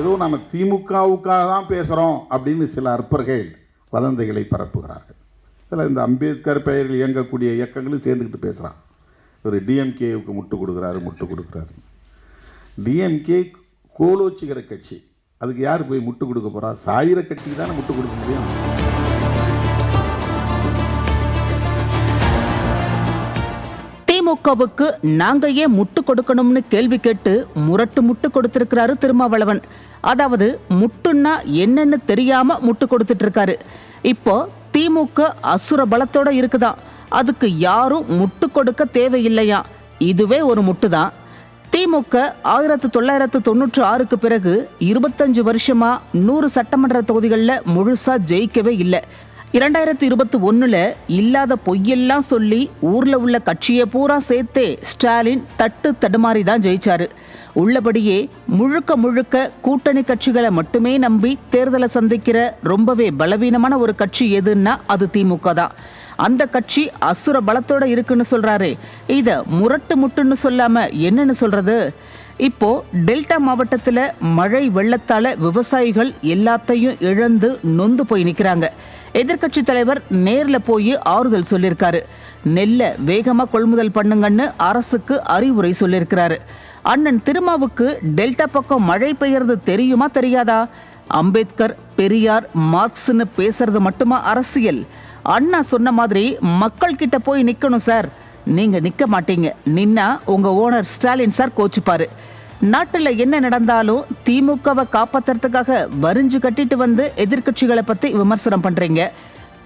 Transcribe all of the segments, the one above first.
ஏதோ நம்ம திமுகவுக்காக தான் பேசுகிறோம் அப்படின்னு சில அற்பர்கள் வதந்திகளை பரப்புகிறார்கள். சில இந்த அம்பேத்கர் பெயரில் இயங்கக்கூடிய இயக்கங்களும் சேர்ந்துக்கிட்டு பேசுகிறான் ஒரு டிஎம்கேவுக்கு முட்டு கொடுக்குறாரு முட்டு கொடுக்குறாரு. டிஎம்கே கோலோச்சிகர கட்சி. அதுக்கு யார் போய் முட்டு கொடுக்க போகிறா சாயிர கட்சிக்கு தானே முட்டு கொடுக்க முடியும். திமுகவுக்கு நாங்க ஏன் முட்டு கொடுக்கணும்னு கேள்வி கேட்டு முரட்டு முட்டு கொடுத்திருக்கிறாரு திருமாவளவன். அதாவது முட்டுன்னா என்னன்னு தெரியாம முட்டு கொடுத்துட்டு இருக்காரு இப்போ திமுக அசுர பலத்தோட இருக்குதா? அதுக்கு யாரும் முட்டு கொடுக்க தேவையில்லையா? இதுவே ஒரு முட்டு தான் திமுக ஆயிரத்து தொள்ளாயிரத்து தொன்னூற்றி ஆறுக்கு பிறகு இருபத்தஞ்சு வருஷமா நூறு சட்டமன்ற தொகுதிகளில் முழுசா ஜெயிக்கவே இல்லை. இரண்டாயிரத்தி இருபத்தி ஒன்றில் இல்லாத பொய்யெல்லாம் சொல்லி ஊர்ல உள்ள கட்சியை பூரா சேர்த்தே ஸ்டாலின் தட்டு தடுமாறி தான் ஜெயிச்சாரு. உள்ளபடியே முழுக்க முழுக்க கூட்டணி கட்சிகளை மட்டுமே நம்பி தேர்தலை சந்திக்கிற ரொம்பவே பலவீனமான ஒரு கட்சி எதுன்னா அது திமுக தான். அந்த கட்சி அசுர பலத்தோட இருக்குன்னு சொல்றாரு. இத முரட்டு முட்டுன்னு சொல்லாம என்னன்னு சொல்றது? இப்போ டெல்டா மாவட்டத்துல மழை வெள்ளத்தால விவசாயிகள் எல்லாத்தையும் இழந்து நொந்து போய் நிக்கிறாங்க. எதிர்க்கட்சி தலைவர் நேரில் போய் ஆறுதல் சொல்லியிருக்காரு நெல்லை வேகமாக கொள்முதல் பண்ணுங்கன்னு அரசுக்கு அறிவுரை சொல்லியிருக்கிறாரு அண்ணன் திருமாவுக்கு டெல்டா பக்கம் மழை பெய்யறது தெரியுமா தெரியாதா? அம்பேத்கர் பெரியார் மார்க்ஸ்னு பேசுறது மட்டுமா அரசியல்? அண்ணா சொன்ன மாதிரி மக்கள் கிட்ட போய் நிற்கணும் சார். நீங்க நிக்க மாட்டீங்க. நின்னா உங்க ஓனர் ஸ்டாலின் சார் கோச்சுப்பாரு. நாட்டுல என்ன நடந்தாலும் திமுகவை காப்பாத்துறதுக்காக வரிஞ்சு கட்டிட்டு வந்து எதிர்க்கட்சிகளை பத்தி விமர்சனம் பண்றீங்க.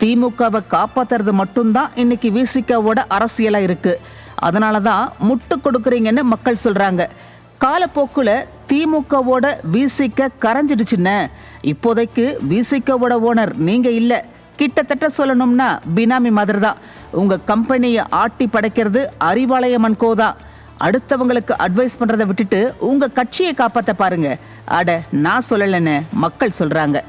திமுகவை காப்பாத்துறது மட்டும்தான் இன்னைக்கு விசிகாவோட அரசியலா இருக்கு. அதனால தான் முட்டு கொடுக்குறீங்கன்னு மக்கள் சொல்றாங்க. காலப்போக்குல திமுகவோட விசிக கரைஞ்சிடுச்சுன்னு. இப்போதைக்கு விசிகவோட ஓனர் நீங்க இல்ல. கிட்டத்தட்ட சொல்லணும்னா பினாமி மாதிரி தான் உங்க கம்பெனியை ஆட்டி படைக்கிறது அறிவாலயமன் கோதான் அடுத்தவங்களுக்கு அட்வைஸ் பண்றதை விட்டுட்டு உங்க கட்சியை காப்பாத்த பாருங்க. அட நான் சொல்லலைன்னு மக்கள் சொல்றாங்க.